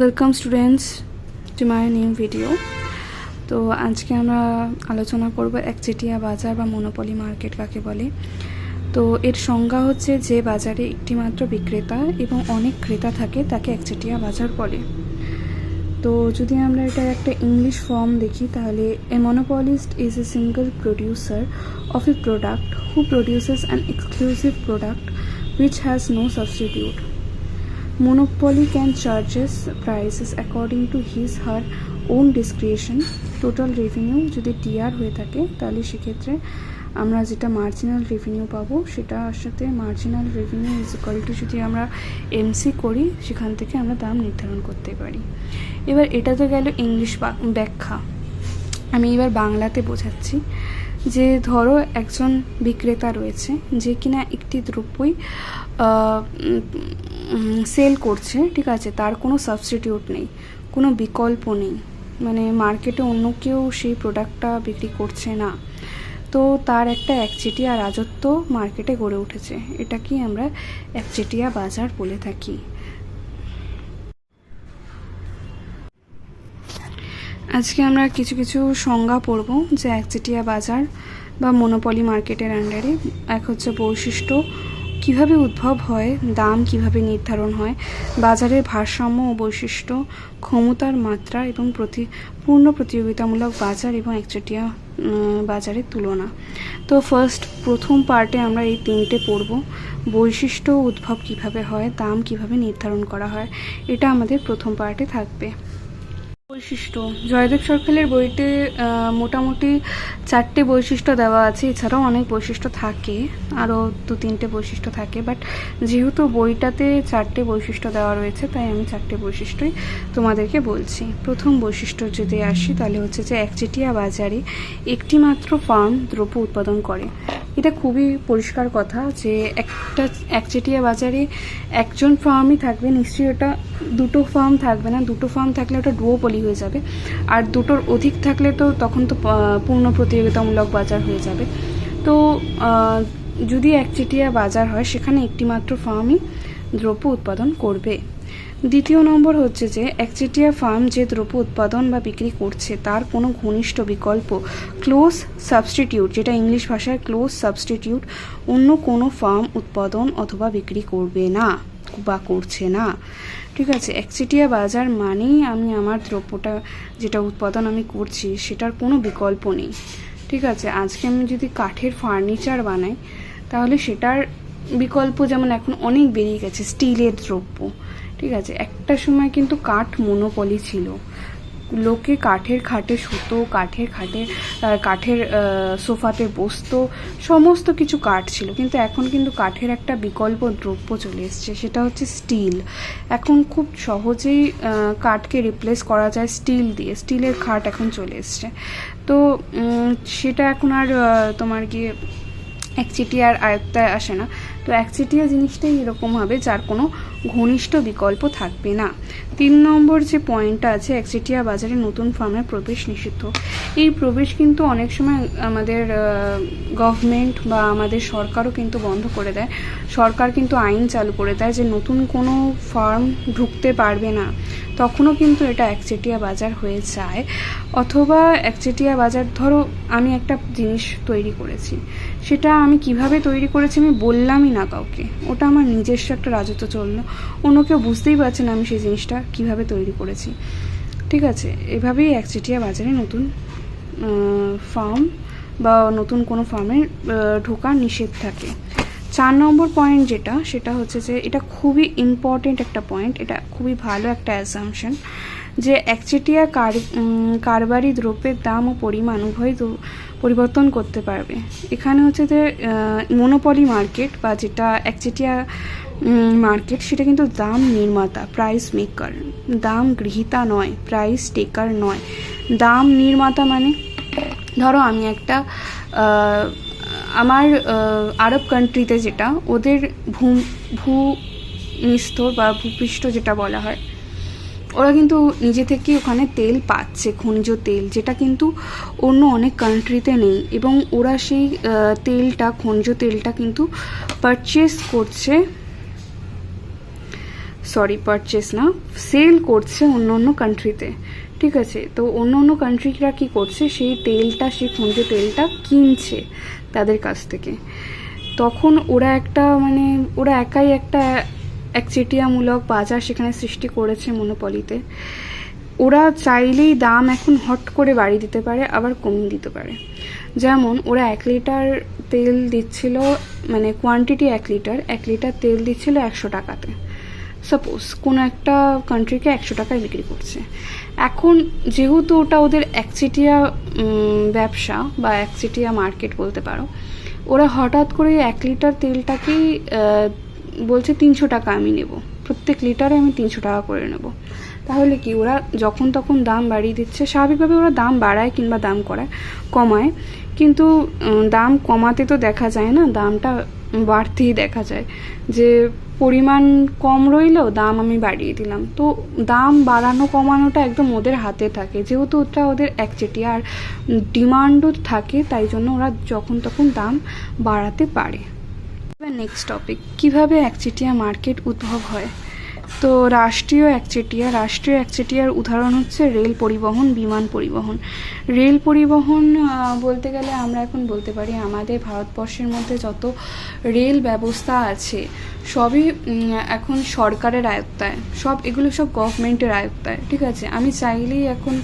Welcome students to my new video তো আজকে আমরা আলোচনা করব একচেটিয়া বাজার বা মনোপলি মার্কেট কাকে বলে। তো এর সংজ্ঞা হচ্ছে যে বাজারে একটিমাত্র বিক্রেতা এবং অনেক ক্রেতা থাকে, তাকে একচেটিয়া বাজার বলে। তো যদি আমরা এটা একটা ইংলিশ ফর্ম দেখি, তাহলে a monopolist is a single producer of a product who produces an exclusive product which has no substitute Monopoly can charges prices according to his, her own discretion. Total revenue যদি TR হয়ে থাকে, তাহলে সেক্ষেত্রে আমরা যেটা marginal revenue পাবো, সেটার সাথে মার্জিনাল রেভিনিউ ইজ ইকাল যদি আমরা এমসি করি, সেখান থেকে আমরা দাম নির্ধারণ করতে পারি। এবার এটা তো গেল ইংলিশ ব্যাখ্যা। আমি এবার বাংলাতে বোঝাচ্ছি। যে ধরো একজন বিক্রেতা রয়েছে, যে কিনা একটি দ্রব্যই সেল করছে, ঠিক আছে? তার কোনো সাবস্টিটিউট নেই, কোনো বিকল্প নেই। মানে মার্কেটে অন্য কেউ সেই প্রোডাক্টটা বিক্রি করছে না। তো তার একটা একচেটিয়া রাজত্ব মার্কেটে গড়ে উঠেছে। এটা কি আমরা একচেটিয়া বাজার বলে থাকি? আজকে আমরা কিছু কিছু সংজ্ঞা পড়ব যে একচেটিয়া বাজার বা মনোপলি মার্কেটের আন্ডারে এক হচ্ছে বৈশিষ্ট্য কীভাবে উদ্ভব হয়, দাম কীভাবে নির্ধারণ হয়, বাজারের ভারসাম্য ও বৈশিষ্ট্য, ক্ষমতার মাত্রা এবং প্রতি, পূর্ণ প্রতিযোগিতামূলক বাজার এবং একচেটিয়া বাজারের তুলনা। তো ফার্স্ট প্রথম পার্টে আমরা এই তিনটে পড়ব। বৈশিষ্ট্য উদ্ভব কীভাবে হয়, দাম কীভাবে নির্ধারণ করা হয়, এটা আমাদের প্রথম পার্টে থাকবে। বৈশিষ্ট্য। জয়দেব সরকারের বইতে মোটামুটি চারটে বৈশিষ্ট্য দেওয়া আছে। এছাড়াও অনেক বৈশিষ্ট্য থাকে, আরও দু তিনটে বৈশিষ্ট্য থাকে। বাট যেহেতু বইটাতে চারটে বৈশিষ্ট্য দেওয়া রয়েছে, তাই আমি চারটে বৈশিষ্ট্যই তোমাদেরকে বলছি। প্রথম বৈশিষ্ট্য যদি আসি, তাহলে হচ্ছে যে একচেটিয়া বাজারে একটি মাত্র ফার্ম দ্রব্য উৎপাদন করে। এটা খুবই পরিষ্কার কথা যে একটা একচেটিয়া বাজারে একজন ফার্মই থাকবে, নিশ্চয়ই ওটা দুটো ফার্ম থাকবে না, দুটো ফার্ম থাকলে ওটা ডুয়োপলি হয়ে যাবে। আর দুটোর অধিক থাকলে তো তখন তো পূর্ণ প্রতিযোগিতামূলক বাজার হয়ে যাবে। তো যদি একচেটিয়া বাজার হয়, সেখানে একটিমাত্র ফার্মই দ্রব্য উৎপাদন করবে। দ্বিতীয় নম্বর হচ্ছে যে, একচেটিয়া ফার্ম যে দ্রব্য উৎপাদন বা বিক্রি করছে, তার কোনো ঘনিষ্ঠ বিকল্প ক্লোজ সাবস্টিটিউট যেটা ইংলিশ ভাষায় ক্লোজ সাবস্টিটিউট অন্য কোনো ফার্ম উৎপাদন অথবা বিক্রি করবে না বা করছে না। ঠিক আছে, একচেটিয়া বাজার মানেই আমি আমার দ্রব্যটা, যেটা উৎপাদন আমি করছি, সেটার কোনো বিকল্প নেই। ঠিক আছে, আজকে আমি যদি কাঠের ফার্নিচার বানাই, তাহলে সেটার বিকল্প যেমন এখন অনেক বেরিয়ে গেছে, স্টিলের দ্রব্য। ঠিক আছে, একটা সময় কিন্তু কাঠ মনোপলি ছিল। লোকে কাঠের খাটে সুতো কাঠের খাটে কাঠের সোফাতে বসতো, সমস্ত কিছু কাঠ ছিল। কিন্তু এখন কিন্তু কাঠের একটা বিকল্প দ্রব্য চলে এসছে, সেটা হচ্ছে স্টিল। এখন খুব সহজেই কাঠকে রিপ্লেস করা যায় স্টিল দিয়ে। স্টিলের খাট এখন চলে এসছে। তো সেটা এখন আর তোমার গিয়ে একচেটিয়ার আয়ত্তায় আসে না। তো একচেটিয়া জিনিসটাই এরকম হবে, যার কোনো ঘনিষ্ঠ বিকল্প থাকবে না। তিন নম্বর যে পয়েন্টটা আছে একচেটিয়া বাজারে নতুন ফার্মের প্রবেশ নিষিদ্ধ। এই প্রবেশ কিন্তু অনেক সময় আমাদের গভর্নমেন্ট বা আমাদের সরকারও কিন্তু বন্ধ করে দেয়। সরকার কিন্তু আইন চালু করে দেয় যে নতুন কোনো ফার্ম ঢুকতে পারবে না। তখনও কিন্তু এটা একচেটিয়া বাজার হয়ে যায়। অথবা একচেটিয়া বাজার, ধরো আমি একটা জিনিস তৈরি করেছি। সেটা আমি কীভাবে তৈরি করেছি আমি বললামই না কাউকে। ওটা আমার নিজস্ব একটা রাজত্ব চলল। অন্য কেউ বুঝতেই পারছে না আমি সেই জিনিসটা কীভাবে তৈরি করেছি। ঠিক আছে, এভাবেই একচেটিয়া বাজারে নতুন ফার্ম বা নতুন কোনো ফার্মে ঢোকা নিষেধ থাকে। চার নম্বর পয়েন্ট যেটা, সেটা হচ্ছে যে এটা খুবই ইম্পর্টেন্ট একটা পয়েন্ট এটা খুবই ভালো একটা অ্যাসামশন যে একচেটিয়া কার কারবারি দ্রব্যের দাম ও পরিমাণ উভয় পরিবর্তন করতে পারবে। এখানে হচ্ছে যে মনোপলি মার্কেট বা যেটা একচেটিয়া মার্কেট সেটা কিন্তু দাম নির্মাতা প্রাইস মেকার দাম গৃহীতা নয় প্রাইস টেকার নয়। দাম নির্মাতা মানে ধরো আমি একটা আমার আরব কান্ট্রিতে যেটা, ওদের ভূ ভূ নিস্তর বা ভূপৃষ্ঠ যেটা বলা হয়, ওরা কিন্তু নিজে থেকে ওখানে তেল পাচ্ছে, খনিজ তেল, যেটা কিন্তু অন্য অনেক কান্ট্রিতে নেই। এবং ওরা সেই তেলটা, খনিজ তেলটা কিন্তু পারচেস করছে সরি পারচেস না সেল করছে অন্য অন্য কান্ট্রিতে ঠিক আছে? তো অন্য অন্য কান্ট্রিরা কী করছে? সেই তেলটা, সেই খনিজ তেলটা কিনছে তাদের কাছ থেকে। তখন ওরা একটা মানে ওরা একাই একটা একচেটিয়ামূলক বাজার সেখানে সৃষ্টি করেছে মনোপলিতে ওরা চাইলেই দাম এখন হট করে বাড়িয়ে দিতে পারে, আবার কমিয়ে দিতে পারে। যেমন, ওরা এক লিটার তেল দিচ্ছিল মানে কোয়ান্টিটি এক লিটার এক লিটার তেল দিচ্ছিল একশো টাকাতে। সাপোজ কোনো একটা কান্ট্রিকে একশো টাকায় বিক্রি করছে। এখন যেহেতু ওটা ওদের একচেটিয়া ব্যবসা বা একচেটিয়া মার্কেট বলতে পারো, ওরা হঠাৎ করে এক লিটার তেলটাকেই বলছে তিনশো টাকা আমি নেব। প্রত্যেক লিটারে আমি তিনশো টাকা করে নেব। তাহলে কি ওরা যখন তখন দাম বাড়িয়ে দিচ্ছে, স্বাভাবিকভাবে ওরা দাম বাড়ায় কিংবা দাম করায়, কমায়। কিন্তু দাম কমাতে তো দেখা যায় না, দামটা বাড়তেই দেখা যায়। যে পরিমাণ কম রইলেও দাম আমি বাড়িয়ে দিলাম। তো দাম বাড়ানো, কমানোটা একদম ওদের হাতে থাকে। যেহেতু ওটা ওদের একচেটিয়া আর ডিমান্ডও থাকে, তাই জন্য ওরা যখন তখন দাম বাড়াতে পারে। নেক্সট টপিক কীভাবে একচেটিয়া মার্কেট উদ্ভব হয়? তো রাষ্ট্রীয় একচেটিয়া, রাষ্ট্রীয় একচেটিয়ার উদাহরণ হচ্ছে রেল পরিবহন, বিমান পরিবহন। রেল পরিবহন বলতে গেলে আমরা এখন বলতে পারি আমাদের ভারতবর্ষের মধ্যে যত রেল ব্যবস্থা আছে, সবই এখন সরকারের আয়ত্তায়। সব, এগুলো সব গভর্নমেন্টের আয়ত্তায়, ঠিক আছে? আমি চাইলেই এখন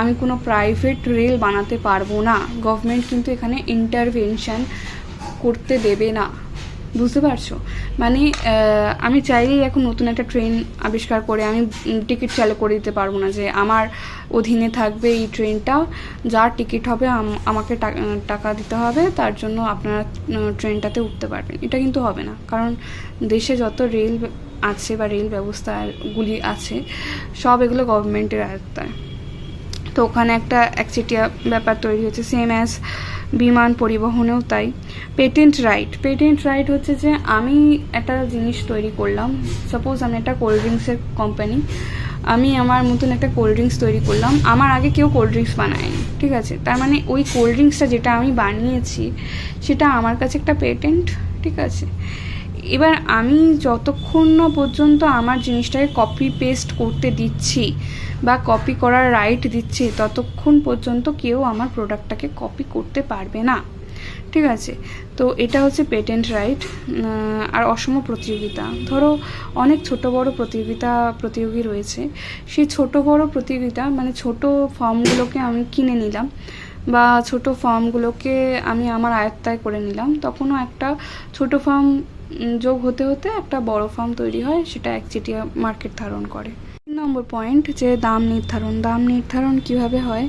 আমি কোনো প্রাইভেট রেল বানাতে পারব না। গভর্নমেন্ট কিন্তু এখানে ইন্টারভেনশন করতে দেবে না। বুঝতে পারছ? মানে আমি চাইলেই এখন নতুন একটা ট্রেন আবিষ্কার করে আমি টিকিট চালু করে দিতে পারব না যে আমার অধীনে থাকবে এই ট্রেনটা, যার টিকিট হবে আমাকে টাকা দিতে হবে, তার জন্য আপনারা ট্রেনটাতে উঠতে পারবেন। এটা কিন্তু হবে না। কারণ দেশে যত রেল আছে বা রেল ব্যবস্থাগুলি আছে, সব এগুলো গভর্নমেন্টের আয়ত্তায় তো ওখানে একটা একচেটিয়া ব্যাপার তৈরি হচ্ছে সেম অ্যাজ বিমান পরিবহনেও তাই। পেটেন্ট রাইট পেটেন্ট রাইট হচ্ছে যে আমি একটা জিনিস তৈরি করলাম। সাপোজ আমি একটা কোল্ড ড্রিঙ্কসের কোম্পানি আমি আমার মতন একটা কোল্ড ড্রিঙ্কস তৈরি করলাম। আমার আগে কেউ কোল্ড ড্রিঙ্কস বানায়নি, ঠিক আছে? তার মানে ওই কোল্ড ড্রিঙ্কসটা যেটা আমি বানিয়েছি, সেটা আমার কাছে একটা পেটেন্ট ঠিক আছে? এবার আমি যতক্ষণ না পর্যন্ত আমার জিনিসটাকে কপি পেস্ট করতে দিচ্ছি বা কপি করার রাইট দিচ্ছি, ততক্ষণ পর্যন্ত কেউ আমার প্রোডাক্টটাকে কপি করতে পারবে না। ঠিক আছে? তো এটা হচ্ছে পেটেন্ট রাইট আর অসম প্রতিযোগিতা। ধরো অনেক ছোট বড় প্রতিযোগিতা, প্রতিযোগী রয়েছে। সেই ছোট বড় প্রতিযোগিতা মানে ছোট ফর্মগুলোকে আমি কিনে নিলাম বা ছোট ফর্মগুলোকে আমি আমার আয়ত্তায় করে নিলাম, তখনও একটা ছোট ফার্ম যোগ হতে হতে একটা বড় ফার্ম তৈরি হয়, সেটা একচেটিয়া মার্কেট ধারণ করে। তিন নম্বর পয়েন্ট যে দাম নির্ধারণ। দাম নির্ধারণ কীভাবে হয়?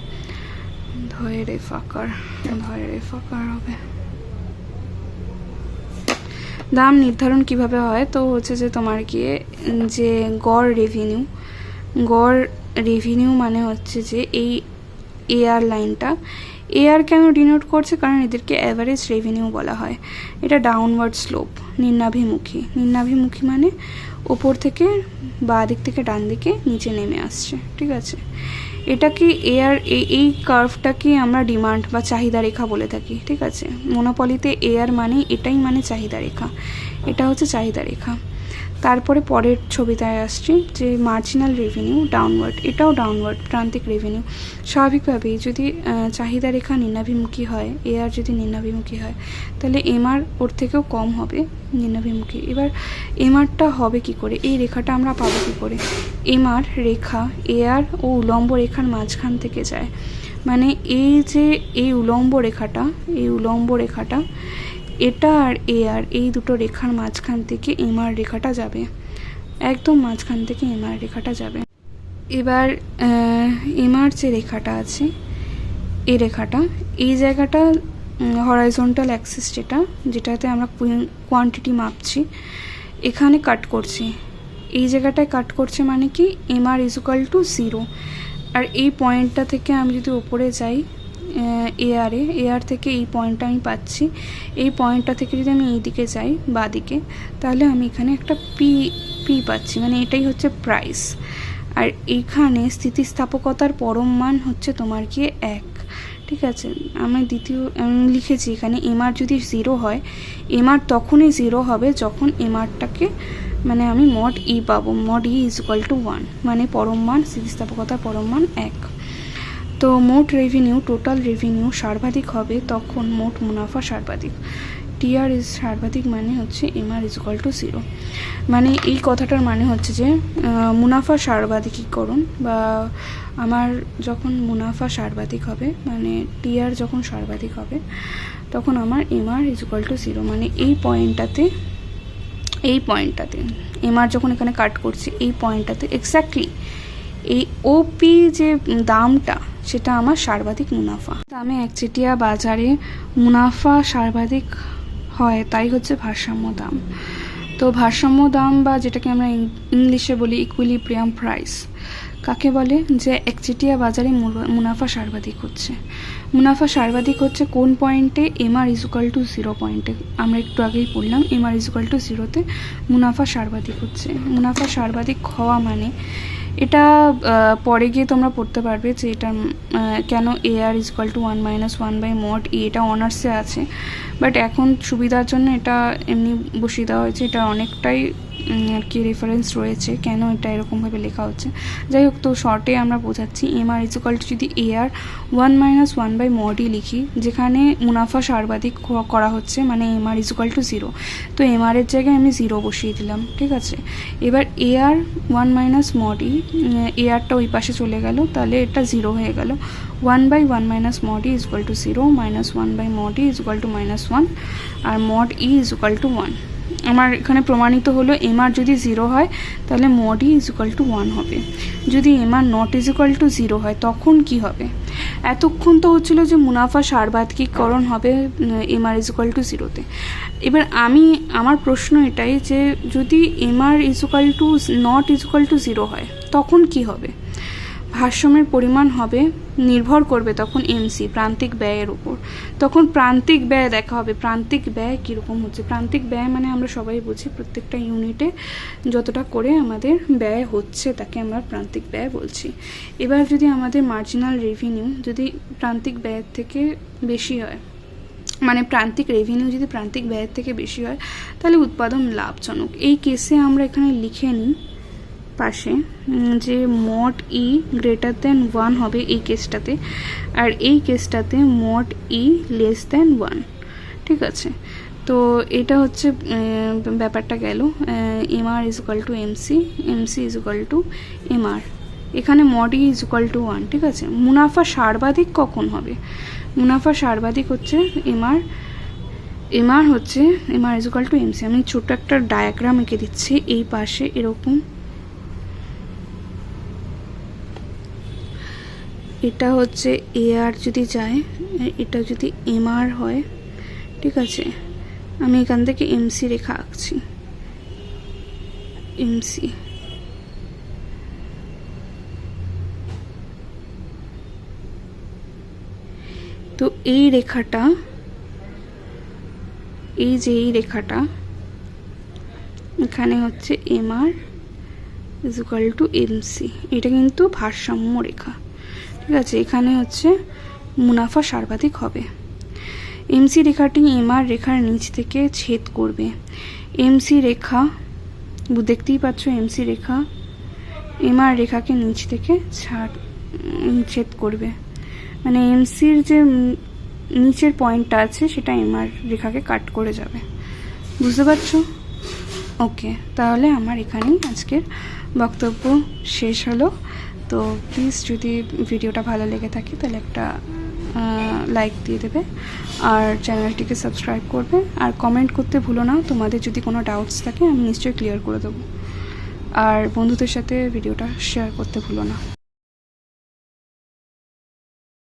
ধরে ফাকার ধরে ফাকার হবে। দাম নির্ধারণ কীভাবে হয়? তো হচ্ছে যে তোমার গিয়ে, যে গড় রেভিনিউ গড় রেভিনিউ মানে হচ্ছে যে এই এয়ার এয়ার কেন ডিনোট করছে? কারণ এদেরকে অ্যাভারেজ রেভিনিউ বলা হয়। এটা ডাউনওয়ার্ড স্লোপ নিম্নাভিমুখী। নিম্নাভিমুখী মানে ওপর থেকে বাঁ দিক থেকে ডান দিকে নিচে নেমে আসছে, ঠিক আছে? এটাকে এয়ার এই কার্ভটাকে আমরা ডিমান্ড বা চাহিদা রেখা বলে থাকি, ঠিক আছে? মোনোপলিতে এয়ার মানে এটাই মানে চাহিদা রেখা। এটা হচ্ছে চাহিদা রেখা। তারপরে পরের ছবিটায় আসছি, যে মার্জিনাল রেভিনিউ ডাউনওয়ার্ড এটাও ডাউনওয়ার্ড প্রান্তিক রেভিনিউ স্বাভাবিকভাবেই যদি চাহিদা রেখা নিম্নাভিমুখী হয় এআর যদি নিম্নাভিমুখী হয়, তাহলে এমআর ওর থেকেও কম হবে নিম্নাভিমুখী এবার এমআরটা হবে কি করে? এই রেখাটা আমরা পাবো কী করে? এমআর রেখা এআর ও উলম্ব রেখার মাঝখান থেকে যায়। মানে এই যে এই উলম্ব রেখাটা, এই উলম্ব রেখাটা এটা আর এ আর এই দুটো রেখার মাঝখান থেকে এমআর রেখাটা যাবে। একদম মাঝখান থেকে এমআর রেখাটা যাবে। এবার এমআর যে রেখাটা আছে এই রেখাটা, এই জায়গাটা হরাইজন্টাল অ্যাক্সিস যেটা, যেটাতে আমরা কোয়ান্টিটি মাপছি, এখানে কাট করছি। এই জায়গাটায় কাট করছে মানে কি MR is equal to zero আর এই পয়েন্টটা থেকে আমি যদি ওপরে যাই এয়ারে এয়ার থেকে এই পয়েন্টটা আমি পাচ্ছি। এই পয়েন্টটা থেকে যদি আমি এই দিকে যাই বা দিকে তাহলে আমি এখানে একটা পি পি পাচ্ছি মানে এটাই হচ্ছে প্রাইস আর এইখানে স্থিতিস্থাপকতার পরম মান হচ্ছে তোমার গিয়ে এক, ঠিক আছে? আমি দ্বিতীয়, আমি লিখেছি এখানে এমআর যদি জিরো হয় এমআর তখনই জিরো হবে যখন এমআরটাকে মানে আমি মড ই পাবো mod e is equal to one মানে পরম মান, স্থিতিস্থাপকতার পরম মান এক। তো মোট রেভিনিউ টোটাল রেভিনিউ সর্বাধিক হবে তখন মোট মুনাফা সর্বাধিক। টিআর ইজ সর্বাধিক মানে হচ্ছে MR is equal to zero মানে এই কথাটার মানে হচ্ছে যে মুনাফা সর্বাধিকীকরণ বা আমার যখন মুনাফা সর্বাধিক হবে মানে টিআর যখন সর্বাধিক হবে, তখন আমার MR is equal to zero মানে এই পয়েন্টটাতে এই পয়েন্টটাতে এমআর যখন এখানে কাট করছি, এই পয়েন্টটাতে এক্স্যাক্টলি এই ওপি যে দামটা সেটা আমার সর্বাধিক মুনাফা। দামে একচেটিয়া বাজারে মুনাফা সর্বাধিক হয়, তাই হচ্ছে ভারসাম্য দাম। তো ভারসাম্য দাম বা যেটাকে আমরা ইংলিশে বলি ইকুইলিব্রিয়াম প্রাইস কাকে বলে? যে একচেটিয়া বাজারে মুনাফা সর্বাধিক হচ্ছে। মুনাফা সর্বাধিক হচ্ছে কোন পয়েন্টে এমআর ইজুকাল টু জিরো পয়েন্টে আমরা একটু আগেই পড়লাম এমআর ইজুকাল টু জিরোতে মুনাফা সর্বাধিক হচ্ছে। মুনাফা সর্বাধিক হওয়া মানে এটা পরে গিয়ে তোমরা পড়তে পারবে যে এটা কেন A R is is equal to one minus one by mod e এটা অনার্সে আছে। বাট এখন সুবিধার জন্য এটা এমনি বসিয়ে দেওয়া হয়েছে। এটা অনেকটাই আর কি রেফারেন্স রয়েছে, কেন এটা এরকমভাবে লেখা হচ্ছে? যাই হোক, তো শর্টে আমরা বোঝাচ্ছি এম আর ইজকাল টু যদি A R one minus one by mod e লিখি, যেখানে মুনাফা সর্বাধিক করা হচ্ছে মানে M R is equal to zero তো এম আর এর জায়গায় আমি জিরো বসিয়ে দিলাম, ঠিক আছে? এবার এ আর ওয়ান মাইনাস মডই এ আরটা ওই পাশে চলে গেল, তাহলে এটা জিরো হয়ে গেল। One by one minus mod is equal to zero minus one by mod e is equal to minus one R mod e is equal to one আমার এখানে প্রমাণিত হলো এম আর যদি জিরো হয়, তাহলে mod is equal to one হবে। যদি M R not is equal to zero হয়, তখন কি হবে? এতক্ষণ তো হচ্ছিল যে মুনাফা সার্বাধিকীকরণ হবে M R is equal to জিরোতে এবার আমি, আমার প্রশ্ন এটাই যে, যদি M R is equal to not is equal to zero হয়, তখন কি হবে? ভারসাম্যের পরিমাণ হবে নির্ভর করবে তখন এমসি প্রান্তিক ব্যয়ের উপর। তখন প্রান্তিক ব্যয় দেখা হবে। প্রান্তিক ব্যয় কীরকম হচ্ছে? প্রান্তিক ব্যয় মানে আমরা সবাই বুঝি প্রত্যেকটা ইউনিটে যতটা করে আমাদের ব্যয় হচ্ছে, তাকে আমরা প্রান্তিক ব্যয় বলছি। এবার যদি আমাদের মার্জিনাল রেভিনিউ যদি প্রান্তিক ব্যয়ের থেকে বেশি হয় মানে প্রান্তিক রেভিনিউ যদি প্রান্তিক ব্যয়ের থেকে বেশি হয়, তাহলে উৎপাদন লাভজনক। এই কেসে আমরা এখানে লিখে নিই পাশে যে mod e greater than one হবে এই কেসটাতে আর এই কেসটাতে mod e less than one ঠিক আছে? তো এটা হচ্ছে ব্যাপারটা গেল M R is equal to MC MC is equal to M R এখানে mod e is equal to one ঠিক আছে? মুনাফা সর্বাধিক কখন হবে? মুনাফা সর্বাধিক হচ্ছে এম আর এমআর হচ্ছে MR is equal to MC আমি ছোট্ট একটা ডায়াগ্রাম এঁকে দিচ্ছি, এই পাশে এরকম এটা হচ্ছে এ আর যদি যায়, এটা যদি এম আর হয়, ঠিক আছে? আমি এখান থেকে এমসি রেখা আঁকছি। এমসি তো এই রেখাটা, এই যে এই রেখাটা, এখানে হচ্ছে M R is equal to MC এটা কিন্তু ভারসাম্য রেখা। ঠিক আছে, এখানে হচ্ছে মুনাফা সর্বাধিক হবে। এমসি রেখাটি এমআর রেখার নিচ থেকে ছেদ করবে। এমসি রেখা, দেখতেই পাচ্ছ এমসি রেখা এমআর রেখাকে নিচ থেকে ছাড় ছেদ করবে। মানে এমসির যে নিচের পয়েন্টটা আছে, সেটা এমআর রেখাকে কাট করে যাবে। বুঝতে পারছ? ওকে, তাহলে আমার এখানেই আজকের বক্তব্য শেষ হলো। তো প্লিজ যদি ভিডিওটা ভালো লেগে থাকে, তাহলে একটা লাইক দিয়ে দেবে। আর চ্যানেলটিকে সাবস্ক্রাইব করবে। আর কমেন্ট করতে ভুলো না, তোমাদের যদি কোনো ডাউটস থাকে, আমি নিশ্চয়ই ক্লিয়ার করে দেবো। আর বন্ধুদের সাথে ভিডিওটা শেয়ার করতে ভুলো না।